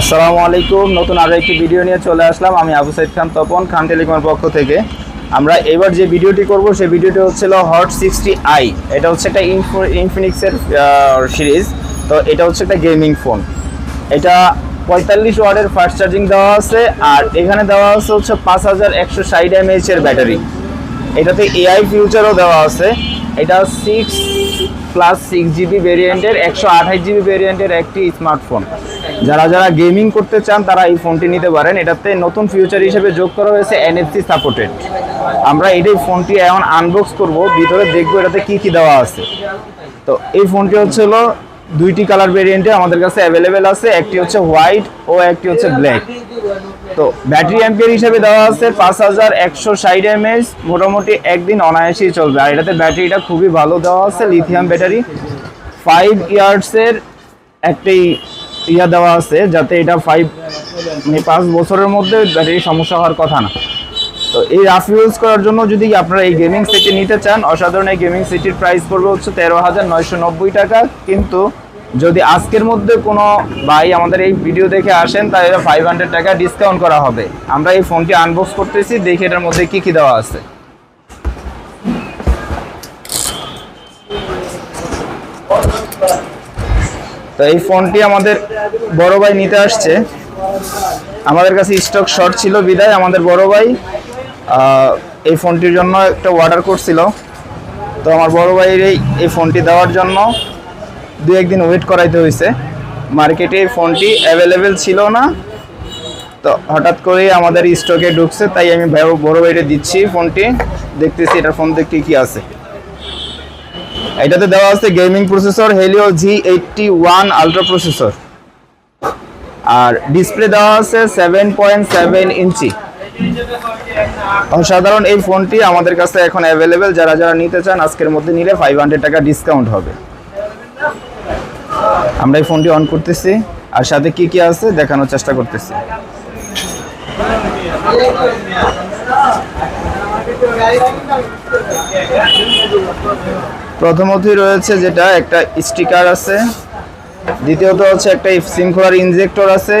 আসসালামু আলাইকুম। নতুন আরও একটি ভিডিও নিয়ে চলে আসলাম। আমি আবু সাইদ খান তপন, খান টেলিকমের পক্ষ থেকে। আমরা এবার যে ভিডিওটি করব, সেই ভিডিওটি হচ্ছিল হট সিক্সটি আই এটা হচ্ছে একটা ইনফিনিক্সের সিরিজ তো এটা হচ্ছে একটা গেমিং ফোন এটা পঁয়তাল্লিশ ওয়ার্ডের ফাস্ট চার্জিং দেওয়া আছে, আর এখানে দেওয়া আছে হচ্ছে পাঁচ হাজার একশো ষাট ব্যাটারি এটাতে এআই ফিউচারও দেওয়া আছে। এটা সিক্স প্লাস সিক্স জিবি ভেরিয়েন্টের একশো আঠাশ জিবি ভেরিয়েন্টের একটি স্মার্টফোন যারা যারা গেমিং করতে চান, তারা এই ফোনটি নিতে পারেন। এটাতে নতুন ফিউচার হিসেবে যোগ করা হয়েছে এনএফসি সাপোর্টেড আমরা এটাই ফোনটি এখন আনবক্স করব, ভিতরে দেখব এটাতে কি কি দেওয়া আছে। তো এই ফোনটি হচ্ছে হলো দুইটি কালার ভেরিয়েন্টে আমাদের কাছে অ্যাভেলেবেল আছে, একটি হচ্ছে হোয়াইট ও একটি হচ্ছে ব্ল্যাক তো ব্যাটারি অ্যাম্পিয়ার হিসেবে দেওয়া আছে পাঁচ হাজার একশো ষাট এমএস মোটামুটি একদিন অনায়াসেই চলবে। আর এটাতে ব্যাটারিটা খুবই ভালো দেওয়া আছে লিথিয়াম ব্যাটারি ফাইভ ইয়ার্সের একটি ইয়া দেওয়া আছে, যাতে এটা ফাইভ মানে পাঁচ বছরের মধ্যে ব্যাটারি সমস্যা হওয়ার কথা না। তো এই রাফ ইউজ করার জন্য যদি আপনারা এই গেমিং সেটটি নিতে চান, অসাধারণ এই গেমিং সেটটির প্রাইস পড়বে হচ্ছে তেরো হাজার নয়শো নব্বই টাকা। কিন্তু যদি আজকের মধ্যে কোনো ভাই আমাদের এই ভিডিও দেখে আসেন, তাহলে ফাইভ হান্ড্রেড টাকা ডিসকাউন্ট করা হবে। আমরা এই ফোনটি আনবক্স করতেছি, দেখি এটার মধ্যে কী কী দেওয়া আছে। তো এই ফোনটি আমাদের বড় ভাই নিতে আসছে। আমাদের কাছে স্টক শর্ট ছিল বিদায়, আমাদের বড় ভাই এই ফোনটির জন্য একটা অর্ডার করছিল। তো আমার বড় ভাইয়ের এই এই ফোনটি দেওয়ার জন্য দু একদিন ওয়েট করাইতে হয়েছে মার্কেটে ফোনটি অ্যাভেলেবেল ছিল না। তো হঠাৎ করে আমাদের স্টকে ঢুকছে, তাই আমি বড় ভাইরে দিচ্ছি ফোনটি দেখতেছি এটার ফোন দেখতে কি আছে। এটাতে দেওয়া আছে gaming processor Helio G eighty one ultra processor আর ডিসপ্লে দেওয়া আছে সেভেন পয়েন্ট সেভেন ইঞ্চি অসাধারণ এই ফোনটি আমাদের কাছে এখন অ্যাভেলেবেল যারা যারা নিতে চান, আজকের মধ্যে নিলে ফাইভ হান্ড্রেড টাকা ডিসকাউন্ট হবে। আমরা এই ফোনটি অন করতেছি, আর সাথে কি কি আছে দেখানোর চেষ্টা করতেছি। প্রথমতই রয়েছে যেটা একটা স্টিকার আছে, দ্বিতীয়ত হচ্ছে একটা সিম খোলার ইনজেক্টর আছে,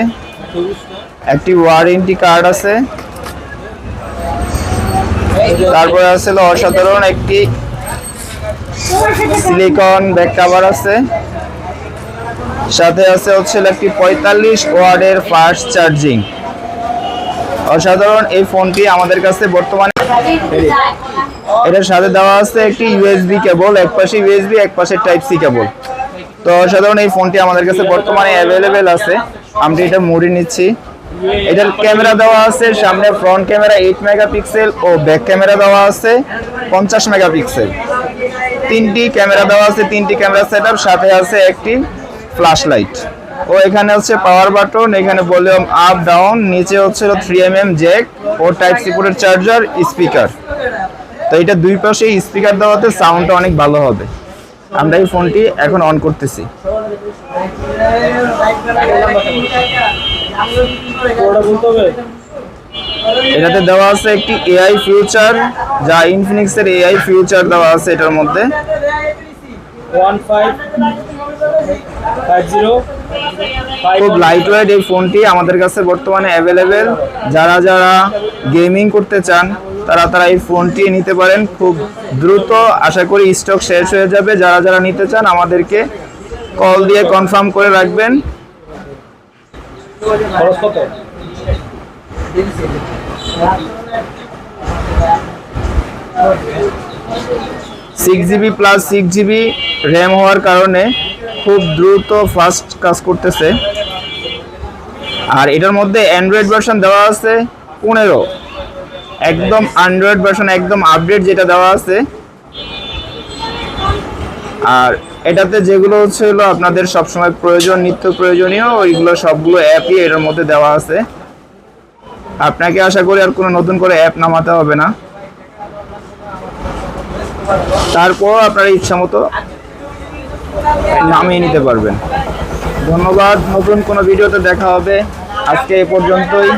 একটি ওয়ারেন্টি কার্ড আছে, তারপরে আছে অসাধারণ একটি সিলিকন ব্যাক কাভার আছে। সাথে আছে হচ্ছে একটি পঁয়তাল্লিশ ওয়ার্ডের ফাস্ট চার্জিং অসাধারণ এই ফোনটি আমাদের কাছে বর্তমানে এটার সাথে দেওয়া আছে একটি ইউএসবি কেবল এক পাশে ইউএসবি এক পাশে টাইপ সি কেবল তো অসাধারণ এই ফোনটি আমাদের কাছে বর্তমানে অ্যাভেলেবেল আছে। আমরা এটা মুড়ি নিচ্ছি। এটার ক্যামেরা দেওয়া আছে, সামনে ফ্রন্ট ক্যামেরা এইট মেগাপিক্সেল ও ব্যাক ক্যামেরা দেওয়া আছে, পঞ্চাশ মেগাপিক্সেল তিনটি ক্যামেরা দেওয়া আছে, তিনটি ক্যামেরা সেট সাথে আছে একটি ফ্ল্যাশ লাইট ও এখানে হচ্ছে পাওয়ার বাটন এখানে ভলিউম আপ ডাউন নিচে হচ্ছে থ্রি এম এম জ্যাক ও টাইপ সি পোর্টের চার্জার স্পিকার তো এটা দুই পাশে স্পিকার দেওয়াতে সাউন্ডটা অনেক ভালো হবে। আমরা এই ফোনটি এখন অন করতেছি। এটাতে দেওয়া আছে একটি এআই ফিউচার যা ইনফিনিক্সের এআই ফিউচার দেওয়া আছে এটার মধ্যে। Five zero. খুব লাইট ওয়েট এই ফোনটি আমাদের কাছে বর্তমানে অ্যাভেলেবেল যারা যারা গেমিং করতে চান তারা তারা এই ফোনটি নিতে পারেন খুব দ্রুত। আশা করি স্টক শেষ হয়ে যাবে। যারা যারা নিতে চান আমাদেরকে কল দিয়ে কনফার্ম করে রাখবেন। Six GB plus six GB RAM হওয়ার কারণে খুব দ্রুত ফাস্ট কাজ করতেছে। আর এটার মধ্যে অ্যান্ড্রয়েড ভার্সন দেওয়া আছে পনেরো। একদম অ্যান্ড্রয়েড ভার্সন একদম আপডেট যেটা দেওয়া আছে। আর এটাতে যেগুলো হচ্ছে আপনাদের সবসময় প্রয়োজন, নিত্য প্রয়োজনীয়, ওইগুলো সবগুলো অ্যাপই এটার মধ্যে দেওয়া আছে। আপনাকে আশা করি আর কোনো নতুন করে অ্যাপ নামাতে হবে না। তারপর আপনার ইচ্ছা মতো নামিয়ে নিতে পারবেন। ধন্যবাদ, নতুন কোনো ভিডিওতে দেখা হবে। আজকে এ পর্যন্তই।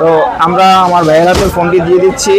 তো আমরা আমার ভাইয়ের হাতে ফোনটি দিয়ে দিচ্ছি।